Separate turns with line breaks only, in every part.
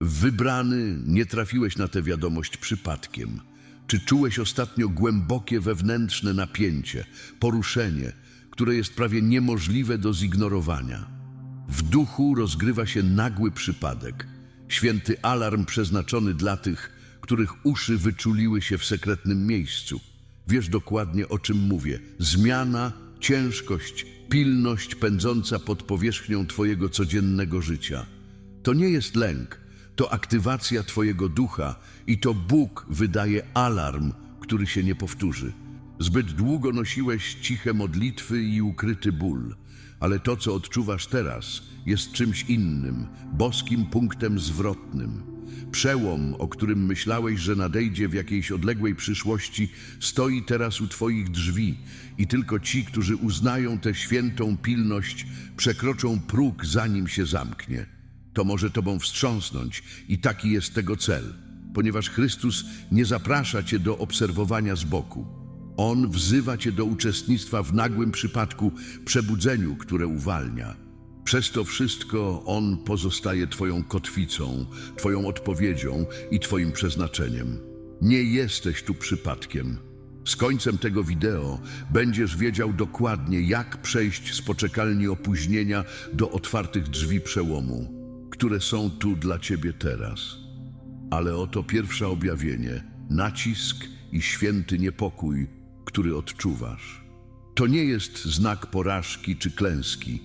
Wybrany, nie trafiłeś na tę wiadomość przypadkiem. Czy czułeś ostatnio głębokie wewnętrzne napięcie, poruszenie, które jest prawie niemożliwe do zignorowania? W duchu rozgrywa się nagły przypadek, święty alarm przeznaczony dla tych, których uszy wyczuliły się w sekretnym miejscu. Wiesz dokładnie o czym mówię. Zmiana, ciężkość, pilność pędząca pod powierzchnią Twojego codziennego życia. To nie jest lęk, to aktywacja Twojego ducha i to Bóg wydaje alarm, który się nie powtórzy. Zbyt długo nosiłeś ciche modlitwy i ukryty ból, ale to, co odczuwasz teraz, jest czymś innym, boskim punktem zwrotnym. Przełom, o którym myślałeś, że nadejdzie w jakiejś odległej przyszłości, stoi teraz u Twoich drzwi i tylko ci, którzy uznają tę świętą pilność, przekroczą próg, zanim się zamknie. To może Tobą wstrząsnąć i taki jest tego cel, ponieważ Chrystus nie zaprasza Cię do obserwowania z boku. On wzywa Cię do uczestnictwa w nagłym przypadku, przebudzeniu, które uwalnia. Przez to wszystko On pozostaje Twoją kotwicą, Twoją odpowiedzią i Twoim przeznaczeniem. Nie jesteś tu przypadkiem. Z końcem tego wideo będziesz wiedział dokładnie, jak przejść z poczekalni opóźnienia do otwartych drzwi przełomu, które są tu dla Ciebie teraz. Ale oto pierwsze objawienie, nacisk i święty niepokój, który odczuwasz. To nie jest znak porażki czy klęski.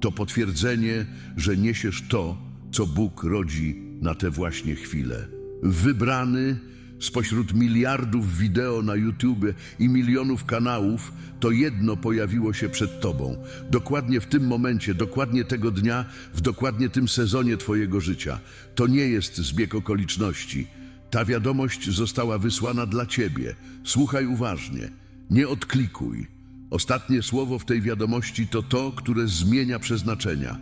To potwierdzenie, że niesiesz to, co Bóg rodzi na te właśnie chwile. Wybrany spośród miliardów wideo na YouTube i milionów kanałów, to jedno pojawiło się przed Tobą. Dokładnie w tym momencie, dokładnie tego dnia, w dokładnie tym sezonie Twojego życia. To nie jest zbieg okoliczności. Ta wiadomość została wysłana dla Ciebie. Słuchaj uważnie. Nie odklikuj. Ostatnie słowo w tej wiadomości to to, które zmienia przeznaczenia.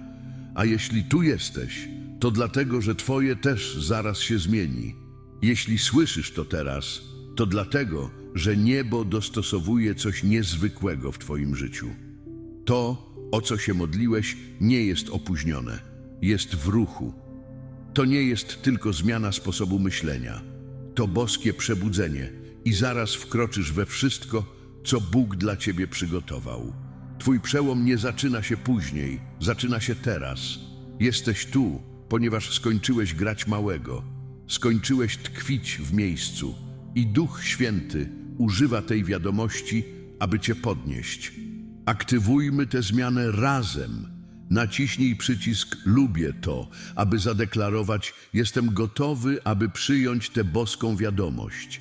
A jeśli tu jesteś, to dlatego, że Twoje też zaraz się zmieni. Jeśli słyszysz to teraz, to dlatego, że niebo dostosowuje coś niezwykłego w Twoim życiu. To, o co się modliłeś, nie jest opóźnione, jest w ruchu. To nie jest tylko zmiana sposobu myślenia, to boskie przebudzenie i zaraz wkroczysz we wszystko, co Bóg dla ciebie przygotował. Twój przełom nie zaczyna się później, zaczyna się teraz. Jesteś tu, ponieważ skończyłeś grać małego, skończyłeś tkwić w miejscu i Duch Święty używa tej wiadomości, aby cię podnieść. Aktywujmy tę zmianę razem. Naciśnij przycisk Lubię to, aby zadeklarować Jestem gotowy, aby przyjąć tę boską wiadomość.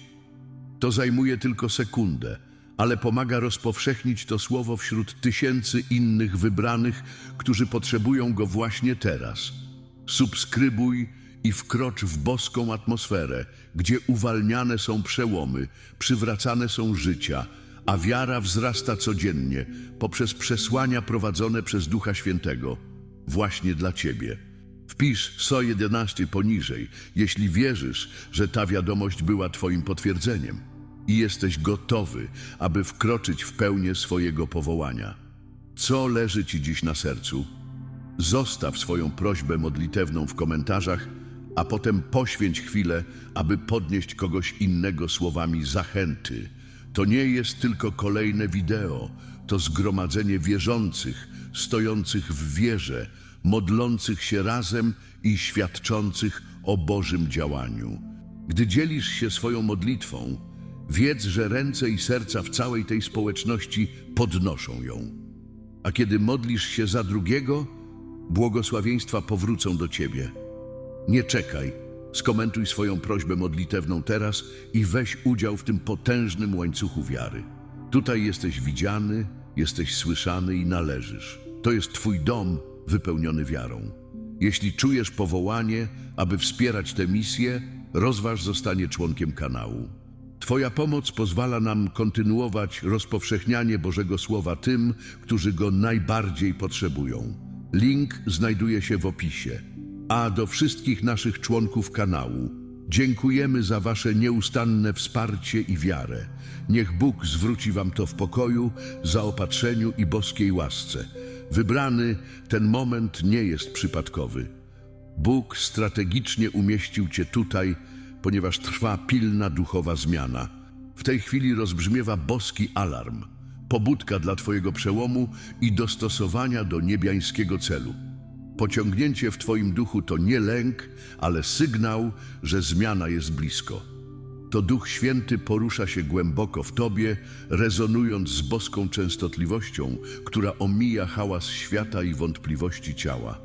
To zajmuje tylko sekundę, ale pomaga rozpowszechnić to słowo wśród tysięcy innych wybranych, którzy potrzebują go właśnie teraz. Subskrybuj i wkrocz w boską atmosferę, gdzie uwalniane są przełomy, przywracane są życia, a wiara wzrasta codziennie poprzez przesłania prowadzone przez Ducha Świętego, właśnie dla Ciebie. Wpisz SO 11 poniżej, jeśli wierzysz, że ta wiadomość była Twoim potwierdzeniem i jesteś gotowy, aby wkroczyć w pełnię swojego powołania. Co leży Ci dziś na sercu? Zostaw swoją prośbę modlitewną w komentarzach, a potem poświęć chwilę, aby podnieść kogoś innego słowami zachęty. To nie jest tylko kolejne wideo, to zgromadzenie wierzących, stojących w wierze, modlących się razem i świadczących o Bożym działaniu. Gdy dzielisz się swoją modlitwą, wiedz, że ręce i serca w całej tej społeczności podnoszą ją. A kiedy modlisz się za drugiego, błogosławieństwa powrócą do ciebie. Nie czekaj, skomentuj swoją prośbę modlitewną teraz i weź udział w tym potężnym łańcuchu wiary. Tutaj jesteś widziany, jesteś słyszany i należysz. To jest Twój dom wypełniony wiarą. Jeśli czujesz powołanie, aby wspierać tę misję, rozważ zostanie członkiem kanału. Twoja pomoc pozwala nam kontynuować rozpowszechnianie Bożego Słowa tym, którzy go najbardziej potrzebują. Link znajduje się w opisie. A do wszystkich naszych członków kanału dziękujemy za Wasze nieustanne wsparcie i wiarę. Niech Bóg zwróci Wam to w pokoju, zaopatrzeniu i boskiej łasce. Wybrany ten moment nie jest przypadkowy. Bóg strategicznie umieścił cię tutaj, ponieważ trwa pilna duchowa zmiana. W tej chwili rozbrzmiewa boski alarm, pobudka dla twojego przełomu i dostosowania do niebiańskiego celu. Pociągnięcie w twoim duchu to nie lęk, ale sygnał, że zmiana jest blisko. To Duch Święty porusza się głęboko w tobie, rezonując z boską częstotliwością, która omija hałas świata i wątpliwości ciała.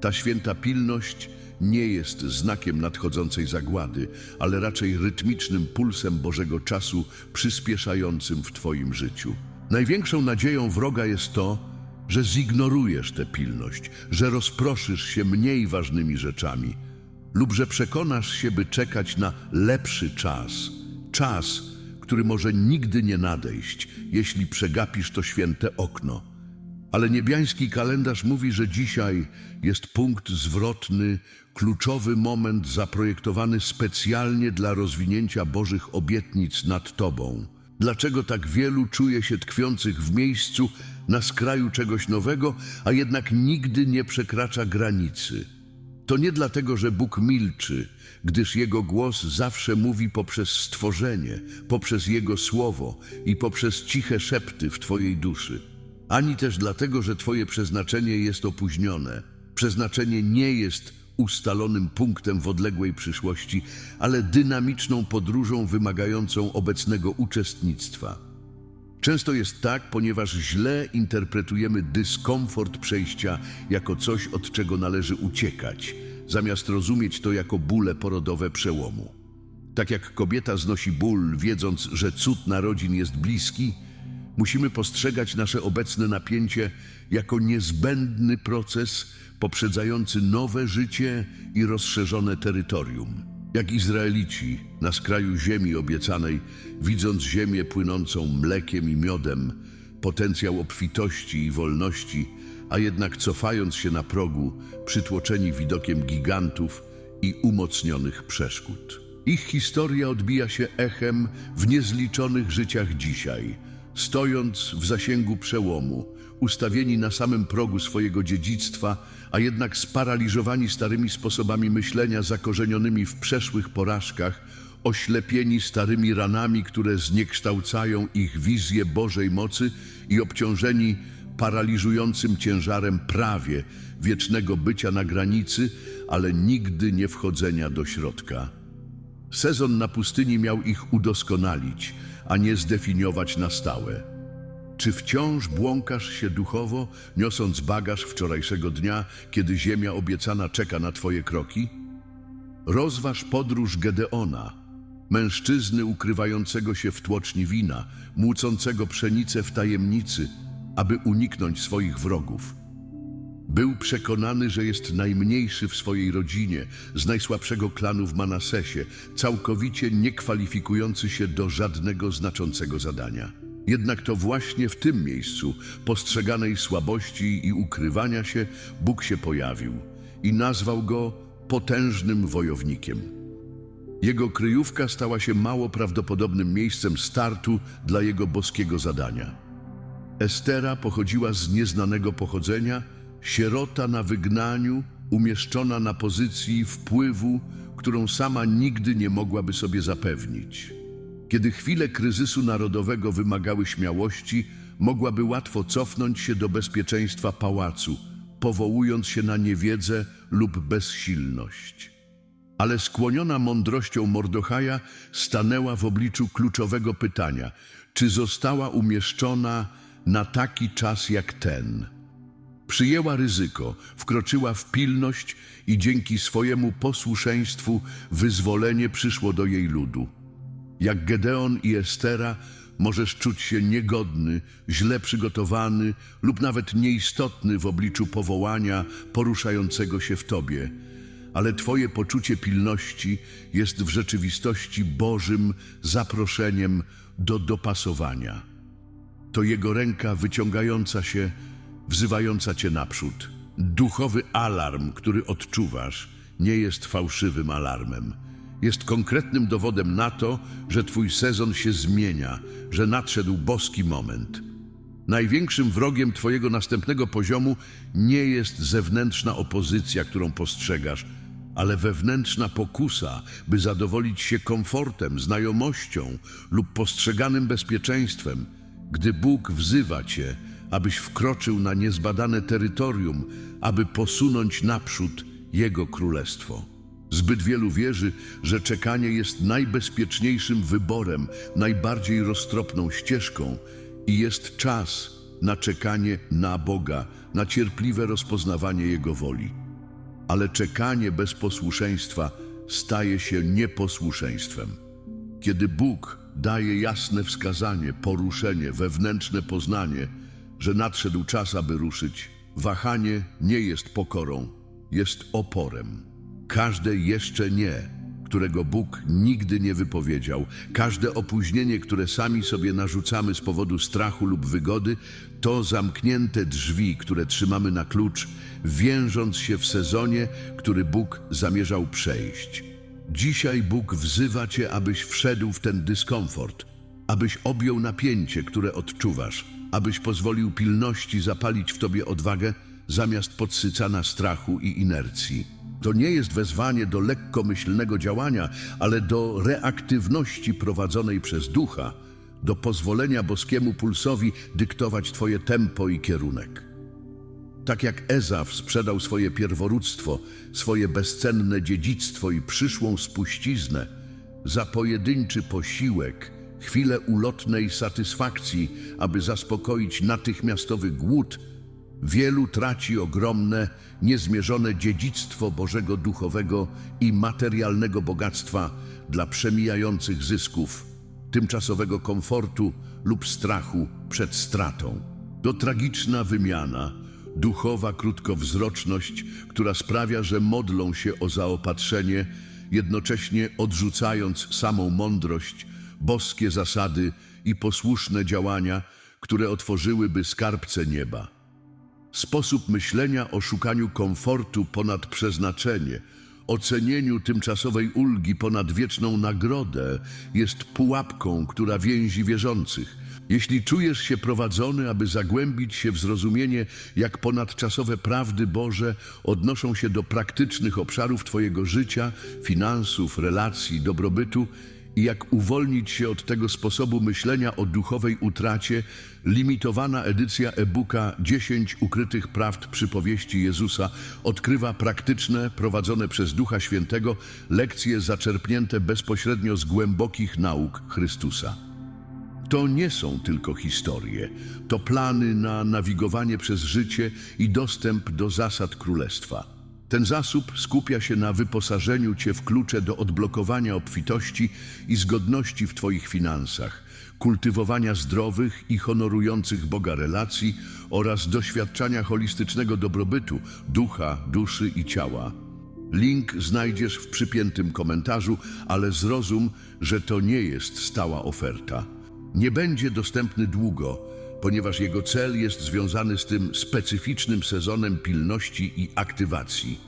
Ta święta pilność nie jest znakiem nadchodzącej zagłady, ale raczej rytmicznym pulsem Bożego czasu przyspieszającym w Twoim życiu. Największą nadzieją wroga jest to, że zignorujesz tę pilność, że rozproszysz się mniej ważnymi rzeczami lub że przekonasz się, by czekać na lepszy czas. Czas, który może nigdy nie nadejść, jeśli przegapisz to święte okno. Ale niebiański kalendarz mówi, że dzisiaj jest punkt zwrotny, kluczowy moment zaprojektowany specjalnie dla rozwinięcia Bożych obietnic nad Tobą. Dlaczego tak wielu czuje się tkwiących w miejscu na skraju czegoś nowego, a jednak nigdy nie przekracza granicy? To nie dlatego, że Bóg milczy, gdyż Jego głos zawsze mówi poprzez stworzenie, poprzez Jego słowo i poprzez ciche szepty w Twojej duszy. Ani też dlatego, że Twoje przeznaczenie jest opóźnione. Przeznaczenie nie jest ustalonym punktem w odległej przyszłości, ale dynamiczną podróżą wymagającą obecnego uczestnictwa. Często jest tak, ponieważ źle interpretujemy dyskomfort przejścia jako coś, od czego należy uciekać, zamiast rozumieć to jako bóle porodowe przełomu. Tak jak kobieta znosi ból, wiedząc, że cud narodzin jest bliski, musimy postrzegać nasze obecne napięcie jako niezbędny proces poprzedzający nowe życie i rozszerzone terytorium. Jak Izraelici na skraju ziemi obiecanej, widząc ziemię płynącą mlekiem i miodem, potencjał obfitości i wolności, a jednak cofając się na progu, przytłoczeni widokiem gigantów i umocnionych przeszkód. Ich historia odbija się echem w niezliczonych życiach dzisiaj, stojąc w zasięgu przełomu, ustawieni na samym progu swojego dziedzictwa, a jednak sparaliżowani starymi sposobami myślenia zakorzenionymi w przeszłych porażkach, oślepieni starymi ranami, które zniekształcają ich wizję Bożej mocy i obciążeni paraliżującym ciężarem prawie wiecznego bycia na granicy, ale nigdy nie wchodzenia do środka. Sezon na pustyni miał ich udoskonalić, a nie zdefiniować na stałe. Czy wciąż błąkasz się duchowo, niosąc bagaż wczorajszego dnia, kiedy ziemia obiecana czeka na twoje kroki? Rozważ podróż Gedeona, mężczyzny ukrywającego się w tłoczni wina, młócącego pszenicę w tajemnicy, aby uniknąć swoich wrogów. Był przekonany, że jest najmniejszy w swojej rodzinie, z najsłabszego klanu w Manasesie, całkowicie nie kwalifikujący się do żadnego znaczącego zadania. Jednak to właśnie w tym miejscu, postrzeganej słabości i ukrywania się, Bóg się pojawił i nazwał go potężnym wojownikiem. Jego kryjówka stała się mało prawdopodobnym miejscem startu dla jego boskiego zadania. Estera pochodziła z nieznanego pochodzenia, sierota na wygnaniu, umieszczona na pozycji wpływu, którą sama nigdy nie mogłaby sobie zapewnić. Kiedy chwile kryzysu narodowego wymagały śmiałości, mogłaby łatwo cofnąć się do bezpieczeństwa pałacu, powołując się na niewiedzę lub bezsilność. Ale skłoniona mądrością Mordochaja stanęła w obliczu kluczowego pytania, czy została umieszczona na taki czas jak ten. Przyjęła ryzyko, wkroczyła w pilność i dzięki swojemu posłuszeństwu wyzwolenie przyszło do jej ludu. Jak Gedeon i Estera możesz czuć się niegodny, źle przygotowany lub nawet nieistotny w obliczu powołania poruszającego się w tobie, ale twoje poczucie pilności jest w rzeczywistości Bożym zaproszeniem do dopasowania. To Jego ręka wyciągająca się, wzywająca cię naprzód. Duchowy alarm, który odczuwasz, nie jest fałszywym alarmem. Jest konkretnym dowodem na to, że twój sezon się zmienia, że nadszedł boski moment. Największym wrogiem Twojego następnego poziomu nie jest zewnętrzna opozycja, którą postrzegasz, ale wewnętrzna pokusa, by zadowolić się komfortem, znajomością lub postrzeganym bezpieczeństwem, gdy Bóg wzywa Cię, abyś wkroczył na niezbadane terytorium, aby posunąć naprzód Jego królestwo. Zbyt wielu wierzy, że czekanie jest najbezpieczniejszym wyborem, najbardziej roztropną ścieżką i jest czas na czekanie na Boga, na cierpliwe rozpoznawanie Jego woli. Ale czekanie bez posłuszeństwa staje się nieposłuszeństwem. Kiedy Bóg daje jasne wskazanie, poruszenie, wewnętrzne poznanie, że nadszedł czas, aby ruszyć, wahanie nie jest pokorą, jest oporem. Każde jeszcze nie, którego Bóg nigdy nie wypowiedział, każde opóźnienie, które sami sobie narzucamy z powodu strachu lub wygody, to zamknięte drzwi, które trzymamy na klucz, więżąc się w sezonie, który Bóg zamierzał przejść. Dzisiaj Bóg wzywa Cię, abyś wszedł w ten dyskomfort, abyś objął napięcie, które odczuwasz, abyś pozwolił pilności zapalić w Tobie odwagę zamiast podsycana strachu i inercji. To nie jest wezwanie do lekkomyślnego działania, ale do reaktywności prowadzonej przez ducha, do pozwolenia boskiemu pulsowi dyktować Twoje tempo i kierunek. Tak jak Ezaf sprzedał swoje pierworództwo, swoje bezcenne dziedzictwo i przyszłą spuściznę za pojedynczy posiłek, chwilę ulotnej satysfakcji, aby zaspokoić natychmiastowy głód, wielu traci ogromne, niezmierzone dziedzictwo Bożego duchowego i materialnego bogactwa dla przemijających zysków, tymczasowego komfortu lub strachu przed stratą. To tragiczna wymiana, duchowa krótkowzroczność, która sprawia, że modlą się o zaopatrzenie, jednocześnie odrzucając samą mądrość, boskie zasady i posłuszne działania, które otworzyłyby skarbce nieba. Sposób myślenia o szukaniu komfortu ponad przeznaczenie, ocenieniu tymczasowej ulgi ponad wieczną nagrodę jest pułapką, która więzi wierzących. Jeśli czujesz się prowadzony, aby zagłębić się w zrozumienie, jak ponadczasowe prawdy Boże odnoszą się do praktycznych obszarów Twojego życia, finansów, relacji, dobrobytu, i jak uwolnić się od tego sposobu myślenia o duchowej utracie, limitowana edycja e-booka 10 ukrytych prawd przypowieści Jezusa odkrywa praktyczne, prowadzone przez Ducha Świętego lekcje zaczerpnięte bezpośrednio z głębokich nauk Chrystusa. To nie są tylko historie, to plany na nawigowanie przez życie i dostęp do zasad królestwa. Ten zasób skupia się na wyposażeniu Cię w klucze do odblokowania obfitości i zgodności w Twoich finansach, kultywowania zdrowych i honorujących Boga relacji oraz doświadczania holistycznego dobrobytu ducha, duszy i ciała. Link znajdziesz w przypiętym komentarzu, ale zrozum, że to nie jest stała oferta. Nie będzie dostępny długo, ponieważ jego cel jest związany z tym specyficznym sezonem pilności i aktywacji.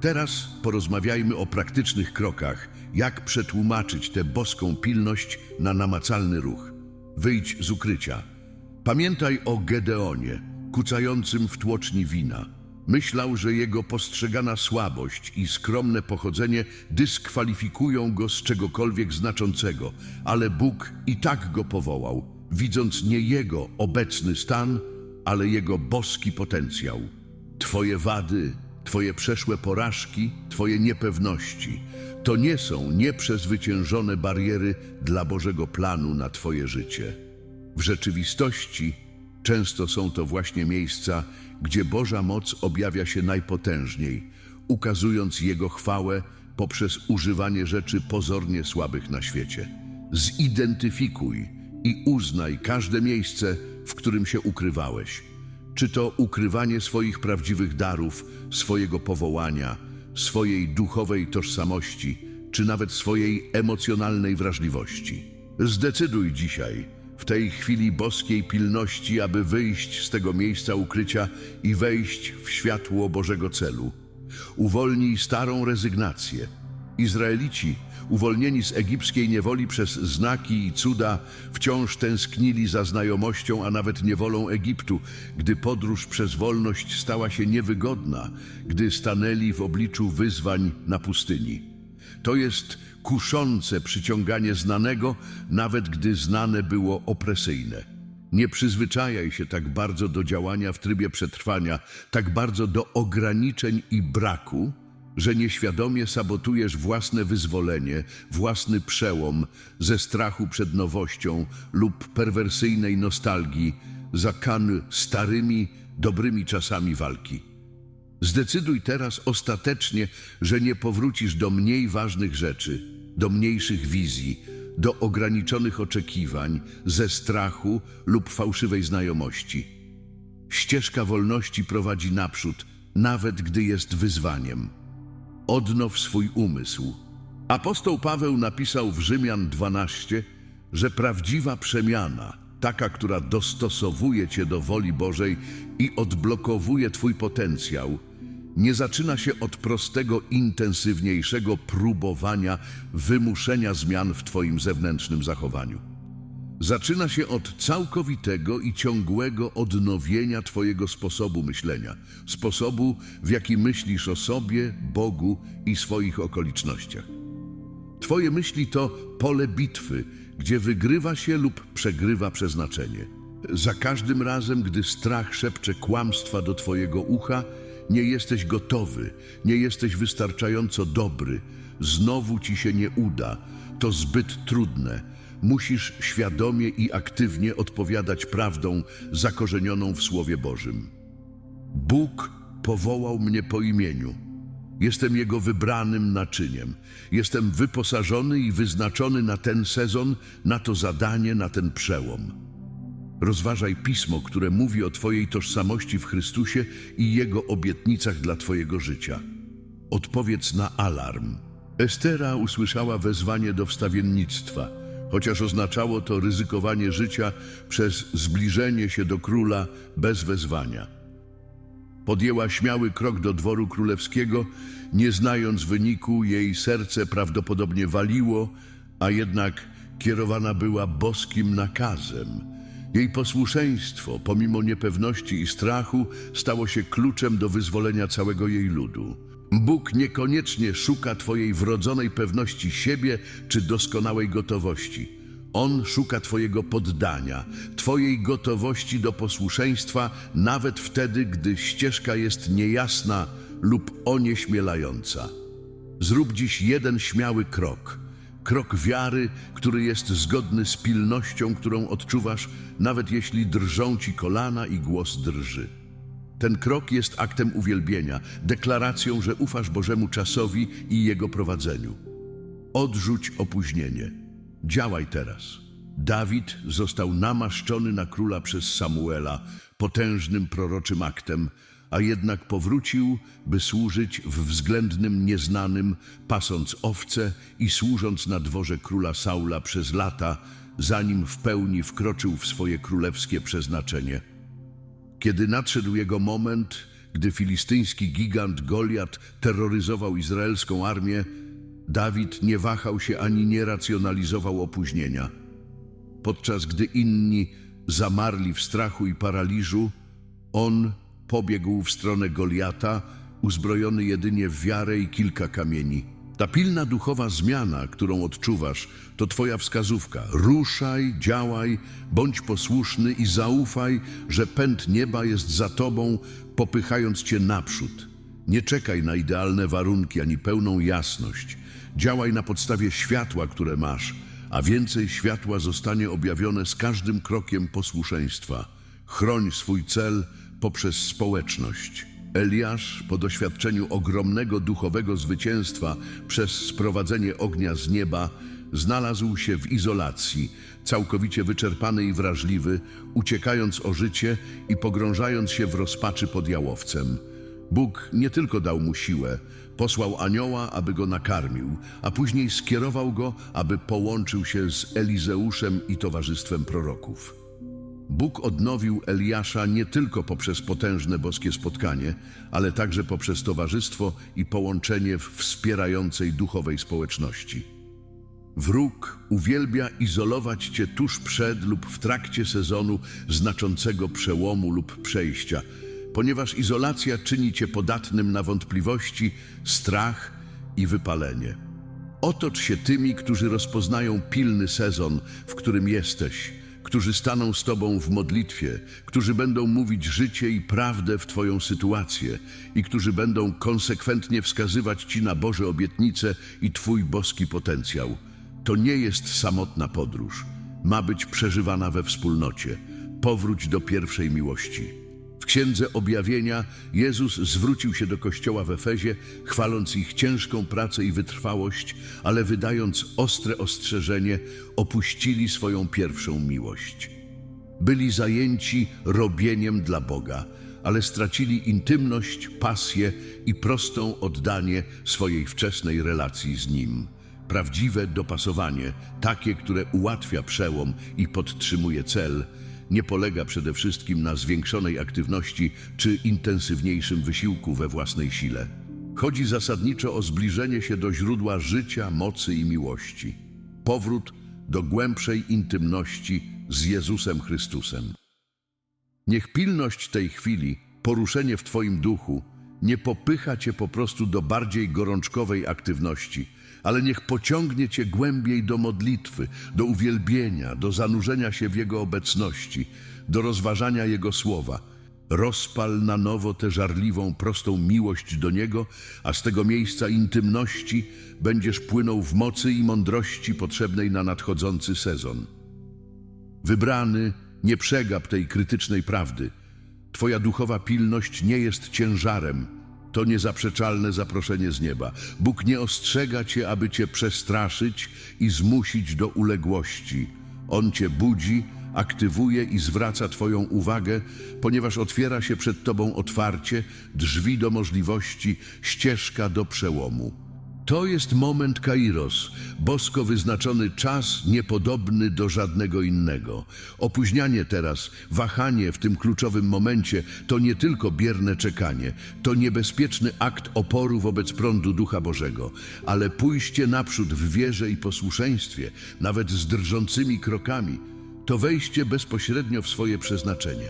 Teraz porozmawiajmy o praktycznych krokach, jak przetłumaczyć tę boską pilność na namacalny ruch. Wyjdź z ukrycia. Pamiętaj o Gedeonie, kucającym w tłoczni wina. Myślał, że jego postrzegana słabość i skromne pochodzenie dyskwalifikują go z czegokolwiek znaczącego, ale Bóg i tak go powołał, widząc nie jego obecny stan, ale jego boski potencjał. Twoje wady, Twoje przeszłe porażki, Twoje niepewności to nie są nieprzezwyciężone bariery dla Bożego planu na Twoje życie. W rzeczywistości często są to właśnie miejsca, gdzie Boża moc objawia się najpotężniej, ukazując Jego chwałę poprzez używanie rzeczy pozornie słabych na świecie. Zidentyfikuj i uznaj każde miejsce, w którym się ukrywałeś. Czy to ukrywanie swoich prawdziwych darów, swojego powołania, swojej duchowej tożsamości, czy nawet swojej emocjonalnej wrażliwości. Zdecyduj dzisiaj, w tej chwili boskiej pilności, aby wyjść z tego miejsca ukrycia i wejść w światło Bożego celu. Uwolnij starą rezygnację, Izraelici, uwolnieni z egipskiej niewoli przez znaki i cuda, wciąż tęsknili za znajomością, a nawet niewolą Egiptu, gdy podróż przez wolność stała się niewygodna, gdy stanęli w obliczu wyzwań na pustyni. To jest kuszące przyciąganie znanego, nawet gdy znane było opresyjne. Nie przyzwyczajaj się tak bardzo do działania w trybie przetrwania, tak bardzo do ograniczeń i braku, że nieświadomie sabotujesz własne wyzwolenie, własny przełom ze strachu przed nowością lub perwersyjnej nostalgii za kan starymi, dobrymi czasami walki. Zdecyduj teraz ostatecznie, że nie powrócisz do mniej ważnych rzeczy, do mniejszych wizji, do ograniczonych oczekiwań, ze strachu lub fałszywej znajomości. Ścieżka wolności prowadzi naprzód, nawet gdy jest wyzwaniem. Odnow swój umysł. Apostoł Paweł napisał w Rzymian 12, że prawdziwa przemiana, taka, która dostosowuje cię do woli Bożej i odblokowuje twój potencjał, nie zaczyna się od prostego, intensywniejszego próbowania wymuszenia zmian w twoim zewnętrznym zachowaniu. Zaczyna się od całkowitego i ciągłego odnowienia Twojego sposobu myślenia, sposobu, w jaki myślisz o sobie, Bogu i swoich okolicznościach. Twoje myśli to pole bitwy, gdzie wygrywa się lub przegrywa przeznaczenie. Za każdym razem, gdy strach szepcze kłamstwa do Twojego ucha, nie jesteś gotowy, nie jesteś wystarczająco dobry, znowu Ci się nie uda, to zbyt trudne. Musisz świadomie i aktywnie odpowiadać prawdą zakorzenioną w Słowie Bożym. Bóg powołał mnie po imieniu. Jestem Jego wybranym naczyniem. Jestem wyposażony i wyznaczony na ten sezon, na to zadanie, na ten przełom. Rozważaj pismo, które mówi o Twojej tożsamości w Chrystusie i Jego obietnicach dla Twojego życia. Odpowiedz na alarm. Estera usłyszała wezwanie do wstawiennictwa, chociaż oznaczało to ryzykowanie życia przez zbliżenie się do króla bez wezwania. Podjęła śmiały krok do dworu królewskiego, nie znając wyniku, jej serce prawdopodobnie waliło, a jednak kierowana była boskim nakazem. Jej posłuszeństwo, pomimo niepewności i strachu, stało się kluczem do wyzwolenia całego jej ludu. Bóg niekoniecznie szuka Twojej wrodzonej pewności siebie czy doskonałej gotowości. On szuka Twojego poddania, Twojej gotowości do posłuszeństwa, nawet wtedy, gdy ścieżka jest niejasna lub onieśmielająca. Zrób dziś jeden śmiały krok. Krok wiary, który jest zgodny z pilnością, którą odczuwasz, nawet jeśli drżą ci kolana i głos drży. Ten krok jest aktem uwielbienia, deklaracją, że ufasz Bożemu czasowi i Jego prowadzeniu. Odrzuć opóźnienie. Działaj teraz. Dawid został namaszczony na króla przez Samuela, potężnym proroczym aktem, a jednak powrócił, by służyć w względnym nieznanym, pasąc owce i służąc na dworze króla Saula przez lata, zanim w pełni wkroczył w swoje królewskie przeznaczenie. Kiedy nadszedł jego moment, gdy filistyński gigant Goliat terroryzował izraelską armię, Dawid nie wahał się ani nie racjonalizował opóźnienia. Podczas gdy inni zamarli w strachu i paraliżu, on pobiegł w stronę Goliata, uzbrojony jedynie w wiarę i kilka kamieni. Ta pilna duchowa zmiana, którą odczuwasz, to Twoja wskazówka. Ruszaj, działaj, bądź posłuszny i zaufaj, że pęd nieba jest za Tobą, popychając Cię naprzód. Nie czekaj na idealne warunki ani pełną jasność. Działaj na podstawie światła, które masz, a więcej światła zostanie objawione z każdym krokiem posłuszeństwa. Chroń swój cel poprzez społeczność. Eliasz, po doświadczeniu ogromnego duchowego zwycięstwa przez sprowadzenie ognia z nieba, znalazł się w izolacji, całkowicie wyczerpany i wrażliwy, uciekając o życie i pogrążając się w rozpaczy pod jałowcem. Bóg nie tylko dał mu siłę, posłał anioła, aby go nakarmił, a później skierował go, aby połączył się z Elizeuszem i towarzystwem proroków. Bóg odnowił Eliasza nie tylko poprzez potężne boskie spotkanie, ale także poprzez towarzystwo i połączenie w wspierającej duchowej społeczności. Wróg uwielbia izolować cię tuż przed lub w trakcie sezonu znaczącego przełomu lub przejścia, ponieważ izolacja czyni cię podatnym na wątpliwości, strach i wypalenie. Otocz się tymi, którzy rozpoznają pilny sezon, w którym jesteś, którzy staną z Tobą w modlitwie, którzy będą mówić życie i prawdę w Twoją sytuację i którzy będą konsekwentnie wskazywać Ci na Boże obietnice i Twój boski potencjał. To nie jest samotna podróż. Ma być przeżywana we wspólnocie. Powróć do pierwszej miłości. W Księdze Objawienia Jezus zwrócił się do kościoła w Efezie, chwaląc ich ciężką pracę i wytrwałość, ale wydając ostre ostrzeżenie, opuścili swoją pierwszą miłość. Byli zajęci robieniem dla Boga, ale stracili intymność, pasję i prostą oddanie swojej wczesnej relacji z Nim. Prawdziwe dopasowanie, takie, które ułatwia przełom i podtrzymuje cel, nie polega przede wszystkim na zwiększonej aktywności czy intensywniejszym wysiłku we własnej sile. Chodzi zasadniczo o zbliżenie się do źródła życia, mocy i miłości. Powrót do głębszej intymności z Jezusem Chrystusem. Niech pilność tej chwili, poruszenie w Twoim duchu, nie popycha Cię po prostu do bardziej gorączkowej aktywności, ale niech pociągnie Cię głębiej do modlitwy, do uwielbienia, do zanurzenia się w Jego obecności, do rozważania Jego słowa. Rozpal na nowo tę żarliwą, prostą miłość do Niego, a z tego miejsca intymności będziesz płynął w mocy i mądrości potrzebnej na nadchodzący sezon. Wybrany, nie przegap tej krytycznej prawdy. Twoja duchowa pilność nie jest ciężarem. To niezaprzeczalne zaproszenie z nieba. Bóg nie ostrzega cię, aby cię przestraszyć i zmusić do uległości. On cię budzi, aktywuje i zwraca twoją uwagę, ponieważ otwiera się przed tobą otwarcie, drzwi do możliwości, ścieżka do przełomu. To jest moment Kairos, bosko wyznaczony czas niepodobny do żadnego innego. Opóźnianie teraz, wahanie w tym kluczowym momencie to nie tylko bierne czekanie, to niebezpieczny akt oporu wobec prądu Ducha Bożego, ale pójście naprzód w wierze i posłuszeństwie, nawet z drżącymi krokami, to wejście bezpośrednio w swoje przeznaczenie.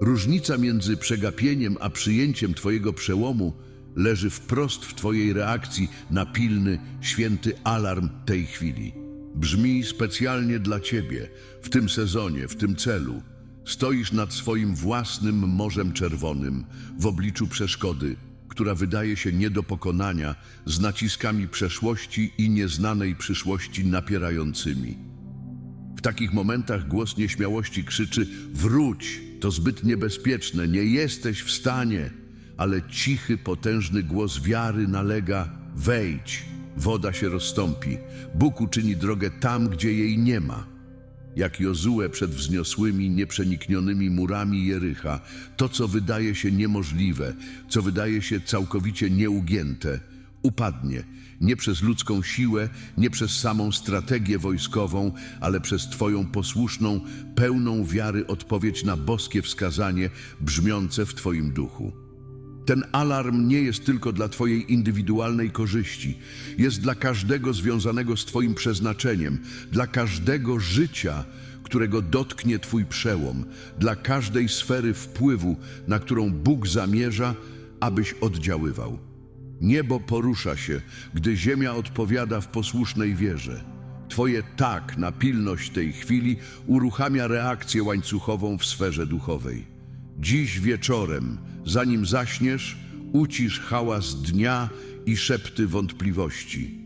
Różnica między przegapieniem a przyjęciem Twojego przełomu leży wprost w Twojej reakcji na pilny, święty alarm tej chwili. Brzmi specjalnie dla Ciebie, w tym sezonie, w tym celu. Stoisz nad swoim własnym Morzem Czerwonym, w obliczu przeszkody, która wydaje się nie do pokonania, z naciskami przeszłości i nieznanej przyszłości napierającymi. W takich momentach głos nieśmiałości krzyczy: Wróć, to zbyt niebezpieczne, nie jesteś w stanie. Ale cichy, potężny głos wiary nalega: Wejdź, woda się rozstąpi. Bóg uczyni drogę tam, gdzie jej nie ma. Jak Jozue przed wzniosłymi, nieprzeniknionymi murami Jericha, to, co wydaje się niemożliwe, co wydaje się całkowicie nieugięte, upadnie nie przez ludzką siłę, nie przez samą strategię wojskową, ale przez Twoją posłuszną, pełną wiary odpowiedź na boskie wskazanie brzmiące w Twoim duchu. Ten alarm nie jest tylko dla Twojej indywidualnej korzyści, jest dla każdego związanego z Twoim przeznaczeniem, dla każdego życia, którego dotknie Twój przełom, dla każdej sfery wpływu, na którą Bóg zamierza, abyś oddziaływał. Niebo porusza się, gdy ziemia odpowiada w posłusznej wierze. Twoje tak na pilność tej chwili uruchamia reakcję łańcuchową w sferze duchowej. Dziś wieczorem, zanim zaśniesz, ucisz hałas dnia i szepty wątpliwości.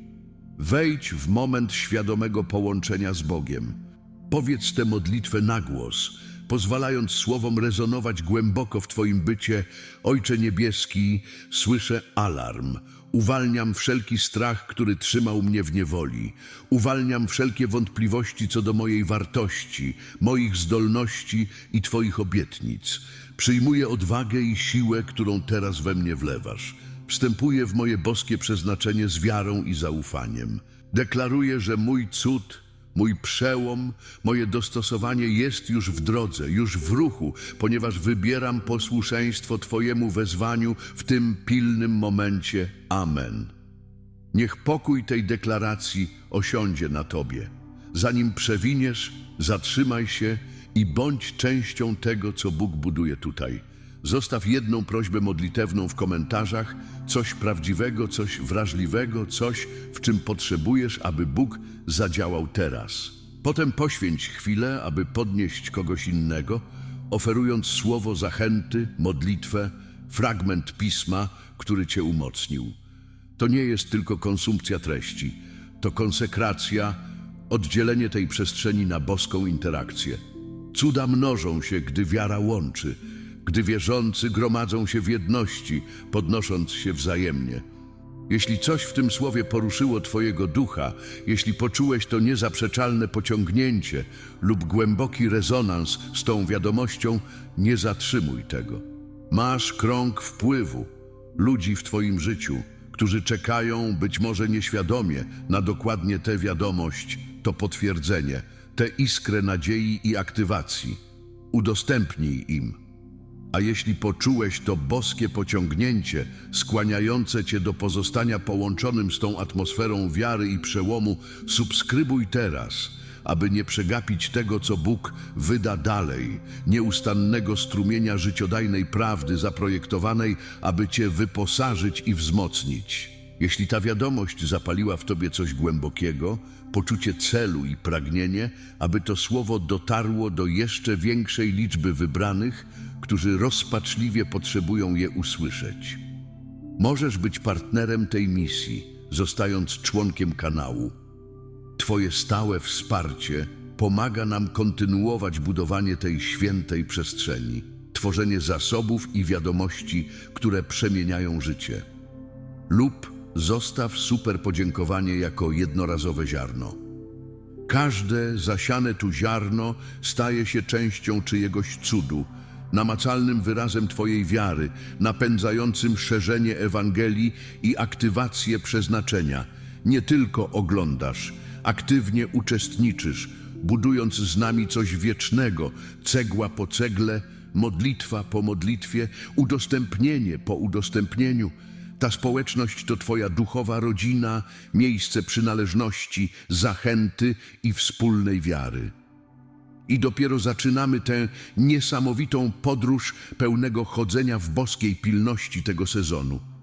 Wejdź w moment świadomego połączenia z Bogiem. Powiedz tę modlitwę na głos, pozwalając słowom rezonować głęboko w Twoim bycie. Ojcze Niebieski, słyszę alarm. Uwalniam wszelki strach, który trzymał mnie w niewoli. Uwalniam wszelkie wątpliwości co do mojej wartości, moich zdolności i Twoich obietnic. Przyjmuję odwagę i siłę, którą teraz we mnie wlewasz. Wstępuję w moje boskie przeznaczenie z wiarą i zaufaniem. Deklaruję, że mój cud Mój przełom, moje dostosowanie jest już w drodze, już w ruchu, ponieważ wybieram posłuszeństwo Twojemu wezwaniu w tym pilnym momencie. Amen. Niech pokój tej deklaracji osiądzie na Tobie. Zanim przewiniesz, zatrzymaj się i bądź częścią tego, co Bóg buduje tutaj. Zostaw jedną prośbę modlitewną w komentarzach, coś prawdziwego, coś wrażliwego, coś, w czym potrzebujesz, aby Bóg zadziałał teraz. Potem poświęć chwilę, aby podnieść kogoś innego, oferując słowo zachęty, modlitwę, fragment pisma, który Cię umocnił. To nie jest tylko konsumpcja treści, to konsekracja, oddzielenie tej przestrzeni na boską interakcję. Cuda mnożą się, gdy wiara łączy, gdy wierzący gromadzą się w jedności, podnosząc się wzajemnie. Jeśli coś w tym słowie poruszyło Twojego ducha, jeśli poczułeś to niezaprzeczalne pociągnięcie lub głęboki rezonans z tą wiadomością, nie zatrzymuj tego. Masz krąg wpływu, ludzi w Twoim życiu, którzy czekają, być może nieświadomie, na dokładnie tę wiadomość, to potwierdzenie, tę iskrę nadziei i aktywacji. Udostępnij im. A jeśli poczułeś to boskie pociągnięcie, skłaniające cię do pozostania połączonym z tą atmosferą wiary i przełomu, subskrybuj teraz, aby nie przegapić tego, co Bóg wyda dalej, nieustannego strumienia życiodajnej prawdy zaprojektowanej, aby cię wyposażyć i wzmocnić. Jeśli ta wiadomość zapaliła w tobie coś głębokiego, poczucie celu i pragnienie, aby to słowo dotarło do jeszcze większej liczby wybranych, którzy rozpaczliwie potrzebują je usłyszeć. Możesz być partnerem tej misji, zostając członkiem kanału. Twoje stałe wsparcie pomaga nam kontynuować budowanie tej świętej przestrzeni, tworzenie zasobów i wiadomości, które przemieniają życie. Lub zostaw super podziękowanie jako jednorazowe ziarno. Każde zasiane tu ziarno staje się częścią czyjegoś cudu, namacalnym wyrazem Twojej wiary, napędzającym szerzenie Ewangelii i aktywację przeznaczenia. Nie tylko oglądasz, aktywnie uczestniczysz, budując z nami coś wiecznego, cegła po cegle, modlitwa po modlitwie, udostępnienie po udostępnieniu. Ta społeczność to Twoja duchowa rodzina, miejsce przynależności, zachęty i wspólnej wiary. I dopiero zaczynamy tę niesamowitą podróż pełnego chodzenia w boskiej pilności tego sezonu.